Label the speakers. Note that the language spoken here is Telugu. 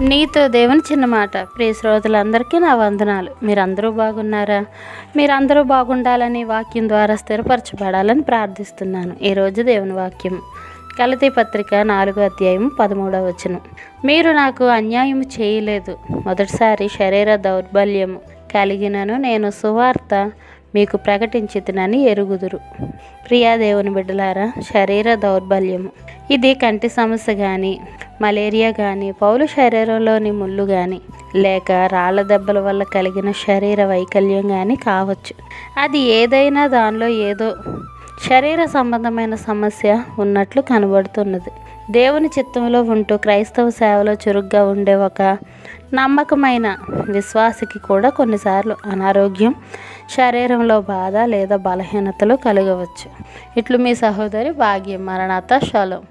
Speaker 1: నీతో దేవుని చిన్న మాట. ప్రియ శ్రోతలందరికీ నా వందనాలు. మీరందరూ బాగున్నారా? మీరందరూ బాగుండాలని వాక్యం ద్వారా స్థిరపరచబడాలని ప్రార్థిస్తున్నాను. ఈరోజు దేవుని వాక్యం. కలతీ పత్రిక నాలుగో అధ్యాయం పదమూడవ వచనం. మీరు నాకు అన్యాయం చేయలేదు. మొదటిసారి శరీర దౌర్బల్యము కలిగినను నేను సువార్త మీకు ప్రకటించితినని ఎరుగుదురు. ప్రియా దేవుని బిడ్డలారా శరీర దౌర్బల్యము ఇది కంటి సమస్య కానీ మలేరియా కానీ పౌలు శరీరంలోని ముళ్ళు కానీ లేక రాళ్ళ దెబ్బల వల్ల కలిగిన శరీర వైకల్యం కానీ కావచ్చు. అది ఏదైనా దానిలో ఏదో శరీర సంబంధమైన సమస్య ఉన్నట్లు కనబడుతున్నది. దేవుని చిత్తంలో ఉంటూ క్రైస్తవ సేవలో చురుగ్గా ఉండే ఒక నమ్మకమైన విశ్వాసికి కూడా కొన్నిసార్లు అనారోగ్యం శరీరంలో బాధ లేదా బలహీనతలు కలగవచ్చు. ఇట్లు మీ సహోదరి భాగ్యం. మరణాత శలం